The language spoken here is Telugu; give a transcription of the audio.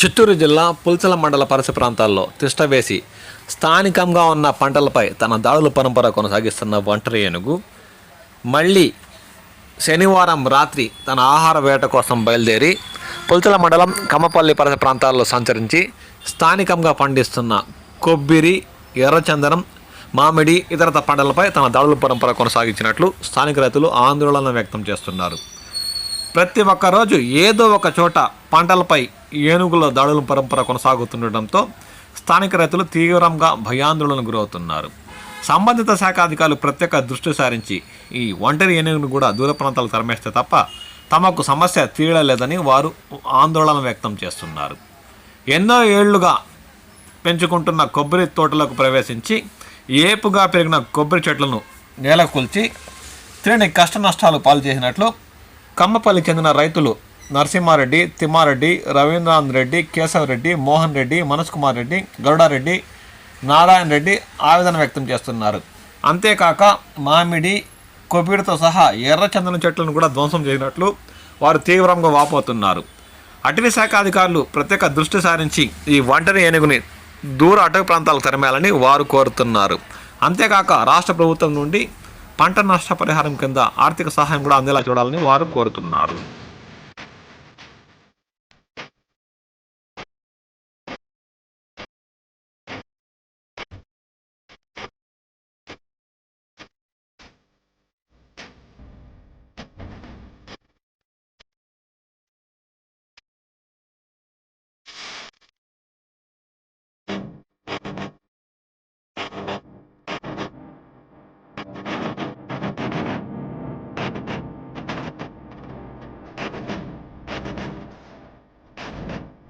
చిత్తూరు జిల్లా పుల్చల మండల పరిసర ప్రాంతాల్లో తిష్టవేసి స్థానికంగా ఉన్న పంటలపై తన దాడుల పరంపర కొనసాగిస్తున్న ఒంటరి ఏనుగు మళ్ళీ శనివారం రాత్రి తన ఆహార వేట కోసం బయలుదేరి పుల్చల మండలం కమ్మపల్లి పరిసర ప్రాంతాల్లో సంచరించి స్థానికంగా పండిస్తున్న కొబ్బరి ఎర్రచందనం మామిడి ఇతరత పంటలపై తన దాడుల పరంపర కొనసాగించినట్లు స్థానిక రైతులు ఆందోళన వ్యక్తం చేస్తున్నారు. ప్రతి ఒక్క రోజు ఏదో ఒక చోట పంటలపై ఏనుగుల దాడుల పరంపర కొనసాగుతుండటంతో స్థానిక రైతులు తీవ్రంగా భయాందోళనకు గురవుతున్నారు. సంబంధిత శాఖ అధికారులు ప్రత్యేక దృష్టి సారించి ఈ ఒంటరి ఏనుగును కూడా దూర ప్రాంతాలు తరమేస్తే తప్ప తమకు సమస్య తీరలేదని వారు ఆందోళన వ్యక్తం చేస్తున్నారు. ఎన్నో ఏళ్ళుగా పెంచుకుంటున్న కొబ్బరి తోటలకు ప్రవేశించి ఏపుగా పెరిగిన కొబ్బరి చెట్లను నేలకొల్చి తిరిగి కష్ట నష్టాలు పాలు చేసినట్లు కమ్మపల్లి చెందిన రైతులు నరసింహారెడ్డి తిమ్మారెడ్డి రవీంద్రనాథ్ రెడ్డి కేశవరెడ్డి మోహన్ రెడ్డి మనోజ్ కుమార్ రెడ్డి గరుడారెడ్డి నారాయణ రెడ్డి ఆవేదన వ్యక్తం చేస్తున్నారు. అంతేకాక మామిడి కొబ్బరితో సహా ఎర్ర చందన చెట్లను కూడా ధ్వంసం చేసినట్లు వారు తీవ్రంగా వాపోతున్నారు. అటవీ శాఖ అధికారులు ప్రత్యేక దృష్టి సారించి ఈ ఒంటరి ఏనుగుని దూర అటవీ ప్రాంతాలకు తరిమేయాలని వారు కోరుతున్నారు. అంతేకాక రాష్ట్ర ప్రభుత్వం నుండి పంట నష్టపరిహారం కింద ఆర్థిక సహాయం కూడా అందేలా చూడాలని వారు కోరుతున్నారు.